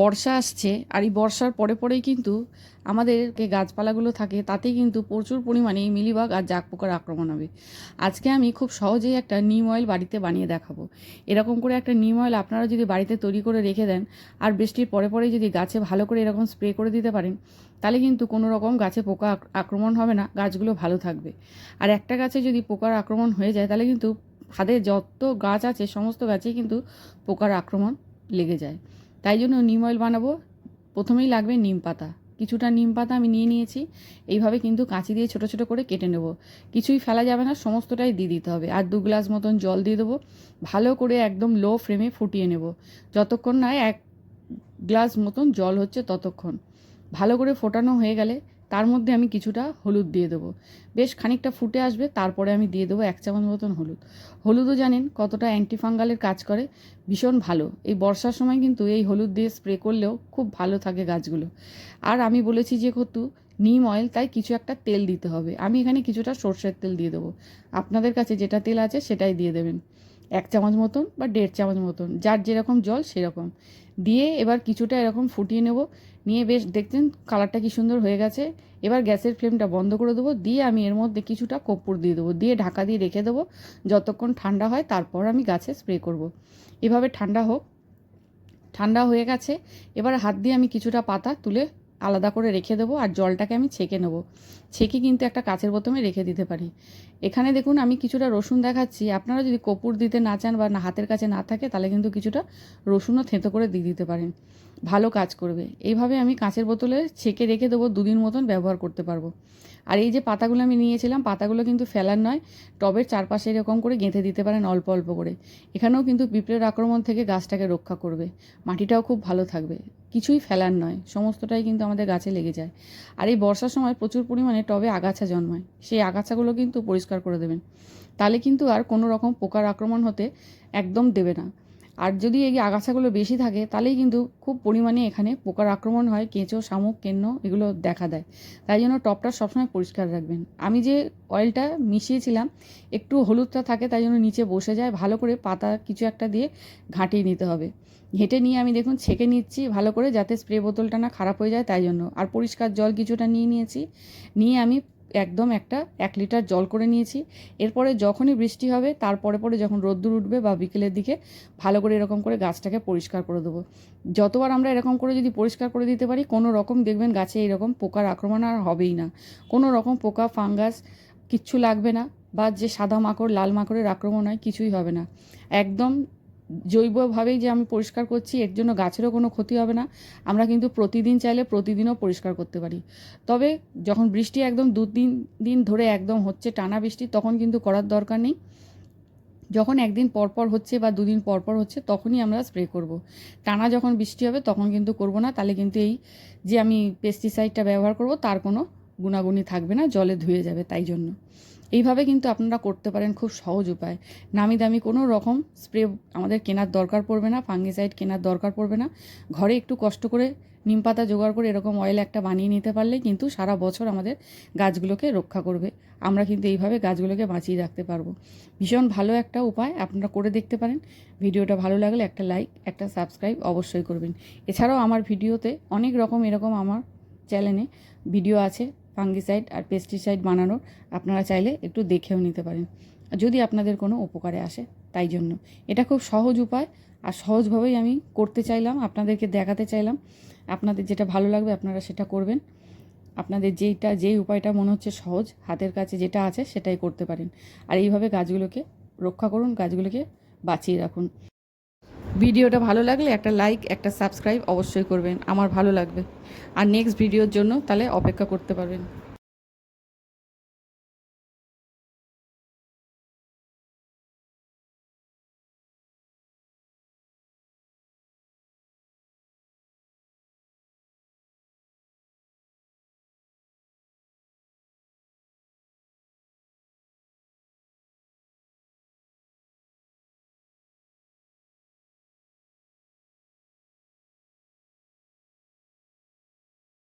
বর্ষা আসছে আর এই বর্ষার পরে পরেই কিন্তু আমাদেরকে গাছপালাগুলো থাকে, তাতেই কিন্তু প্রচুর পরিমাণে এই মিলিবাগ আর জাগ পোকার আক্রমণ হবে। আজকে আমি খুব সহজেই একটা নিম অয়েল বাড়িতে বানিয়ে দেখাবো। এরকম করে একটা নিম অয়েল আপনারা যদি বাড়িতে তৈরি করে রেখে দেন আর বৃষ্টির পরে পরে যদি গাছে ভালো করে এরকম স্প্রে করে দিতে পারেন, তাহলে কিন্তু কোনো রকম গাছে পোকা আক্রমণ হবে না, গাছগুলো ভালো থাকবে। আর একটা গাছে যদি পোকার আক্রমণ হয়ে যায়, তাহলে কিন্তু ছাদে যত গাছ আছে, সমস্ত গাছেই কিন্তু পোকার আক্রমণ লেগে যায়। তাই জন্য নিম অয়েল বানাবো। প্রথমেই লাগবে নিম পাতা। কিছুটা নিম পাতা আমি নিয়ে নিয়েছি। এইভাবে কিন্তু কাঁচি দিয়ে ছোট ছোট করে কেটে নেব। কিছুই ফেলা যাবে না, সমস্তটাই দিয়ে দিতে হবে। আর দু গ্লাস মতন জল দিয়ে দেবো। ভালো করে একদম লো ফ্লেমে ফুটিয়ে নেব। যতক্ষণ না এক গ্লাস মতন জল হচ্ছে ততক্ষণ। ভালো করে ফোটানো হয়ে গেলে তার মধ্যে আমি কিছুটা হলুদ দিয়ে দেবো। বেশ খানিকটা ফুটে আসবে, তারপরে আমি দিয়ে দেবো এক চামচ মতন হলুদ। হলুদও জানেন কতটা অ্যান্টিফাঙ্গালের কাজ করে, ভীষণ ভালো। এই বর্ষার সময় কিন্তু এই হলুদ দিয়ে স্প্রে করলেও খুব ভালো থাকে গাছগুলো। আর আমি বলেছি যেহেতু নিম অয়েল, তাই কিছু একটা তেল দিতে হবে। আমি এখানে কিছুটা সর্ষের তেল দিয়ে দেবো। আপনাদের কাছে যেটা তেল আছে সেটাই দিয়ে দেবেন। এক চামচ মতন বা দেড় চামচ মতন, যার যেরকম জল সেরকম। দিয়ে এবার কিছুটা এরকম ফুটিয়ে নেব। নিয়ে বেশ দেখছেন কালারটা কি সুন্দর হয়ে গেছে। এবার গ্যাসের ফ্লেমটা বন্ধ করে দেবো। দিয়ে আমি এর মধ্যে কিছুটা কর্পূর দিয়ে দেবো। দিয়ে ঢাকা দিয়ে রেখে দেবো। যতক্ষণ ঠান্ডা হয় তারপর আমি গাছে স্প্রে করব। এভাবে ঠান্ডা হোক। ঠান্ডা হয়ে গেছে। এবার হাত দিয়ে আমি কিছুটা পাতা তুলে আলাদা করে রেখে দেবো আর জলটাকে আমি ছেঁকে নেব। ছেঁকে কিন্তু একটা কাচের বোতমে রেখে দিতে পারি। এখানে দেখুন আমি কিছুটা রসুন দেখাচ্ছি। আপনারা যদি কপুর দিতে না চান বা না হাতের কাছে না থাকে, তাহলে কিন্তু কিছুটা রসুনও থেঁতো করে দিয়ে দিতে পারেন। ভালো কাজ করবে। এইভাবে আমি কাঁচের বোতলে ছেঁকে রেখে দেবো, দুদিন মতন ব্যবহার করতে পারব। আর এই যে পাতাগুলো আমি নিয়েছিলাম, পাতাগুলো কিন্তু ফেলার নয়, টবের চারপাশে এরকম করে গেঁথে দিতে পারেন অল্প অল্প করে। এখানেও কিন্তু পিঁপড়ের আক্রমণ থেকে গাছটাকে রক্ষা করবে। মাটিটাও খুব ভালো থাকবে। কিছুই ফেলার নয়, সমস্তটাই কিন্তু আমাদের গাছে লেগে যায়। আর এই বর্ষার সময় প্রচুর পরিমাণে টবে আগাছা জন্মায়। সেই আগাছাগুলো কিন্তু পরিষ্কার করে দেবেন। তাহলে কিন্তু আর কোনো রকম পোকার আক্রমণ হতে একদম দেবে না। আর যদি এই আগাছাগুলো বেশি থাকে, তাহলেই কিন্তু খুব পরিমাণে এখানে পোকার আক্রমণ হয়, কেঁচো, শামুক, কেন্ন এগুলো দেখা দেয়। তাই জন্য টপটা সবসময় পরিষ্কার রাখবেন। আমি যে অয়েলটা মিশিয়েছিলাম, একটু হলুদটা থাকে, তাই জন্য নিচে বসে যায়। ভালো করে পাতা কিছু একটা দিয়ে ঘাঁটিয়ে নিতে হবে। ঘেঁটে নিয়ে আমি দেখুন ছেঁকে নিচ্ছি ভালো করে, যাতে স্প্রে বোতলটা না খারাপ হয়ে যায়, তাই জন্য। আর পরিষ্কার জল কিছুটা নিয়ে নিয়েছি। নিয়ে আমি একদম একটা এক লিটার জল করে নিয়েছি। এরপরে যখনই বৃষ্টি হবে তারপরে পরে যখন রোদ্দুর উঠবে বা বিকেলের দিকে, ভালো করে এরকম করে গাছটাকে পরিষ্কার করে দেবো। যতবার আমরা এরকম করে যদি পরিষ্কার করে দিতে পারি, কোনো রকম দেখবেন গাছে এরকম পোকার আক্রমণ আর হবেই না। কোনো রকম পোকা, ফাঙ্গাস কিচ্ছু লাগবে না বা যে সাদা মাকড়, লাল মাকড়ের আক্রমণ হয়, কিছুই হবে না। একদম জৈবভাবেই যে আমি পরিষ্কার করছি, এর জন্য গাছেরও কোনো ক্ষতি হবে না। আমরা কিন্তু প্রতিদিন চাইলে প্রতিদিনও পরিষ্কার করতে পারি। তবে যখন বৃষ্টি একদম দু তিন দিন ধরে একদম হচ্ছে টানা বৃষ্টি, তখন কিন্তু করার দরকার নেই। যখন একদিন পরপর হচ্ছে বা দুদিন পরপর হচ্ছে, তখনই আমরা স্প্রে করব। টানা যখন বৃষ্টি হবে, তখন কিন্তু করব না। তাহলে কিন্তু এই যে আমি পেস্টিসাইডটা ব্যবহার করব, তার কোনো গুণাগুণি থাকবে না, জলে ধুয়ে যাবে, তাই জন্য। এইভাবে কিন্তু আপনারা করতে পারেন খুব সহজ উপায়। নামি দামি কোনো রকম স্প্রে আমাদের কেনার দরকার পড়বে না, ফাঙ্গিসাইড কেনার দরকার পড়বে না। ঘরে একটু কষ্ট করে নিম পাতা জোগাড় করে এরকম অয়েল একটা বানিয়ে নিতে পারলে কিন্তু সারা বছর আমাদের গাছগুলোকে রক্ষা করবে। আমরা কিন্তু এইভাবে গাছগুলোকে বাঁচিয়ে রাখতে পারব। ভীষণ ভালো একটা উপায়, আপনারা করে দেখতে পারেন। ভিডিওটা ভালো লাগলে একটা লাইক একটা সাবস্ক্রাইব অবশ্যই করবেন। এছাড়াও আমার ভিডিওতে অনেক রকম এরকম আমার চ্যানেলে ভিডিও আছে। ফাঙ্গিসাইড আর পেস্টিসাইড বানানোর আপনারা চাইলে একটু দেখেও নিতে পারেন। যদি আপনাদের কোনো উপকারে আসে, তাই জন্য। এটা খুব সহজ উপায় আর সহজভাবেই আমি করতে চাইলাম, আপনাদেরকে দেখাতে চাইলাম। আপনাদের যেটা ভালো লাগবে আপনারা সেটা করবেন। আপনাদের যেইটা, যেই উপায়টা মনে হচ্ছে সহজ, হাতের কাছে যেটা আছে সেটাই করতে পারেন। আর এইভাবে গাছগুলোকে রক্ষা করুন, গাছগুলোকে বাঁচিয়ে রাখুন। ভিডিওটা ভালো লাগলে একটা লাইক, একটা সাবস্ক্রাইব অবশ্যই করবেন, আমার ভালো লাগবে। আর নেক্সট ভিডিওর জন্য তাহলে অপেক্ষা করতে পারবেন।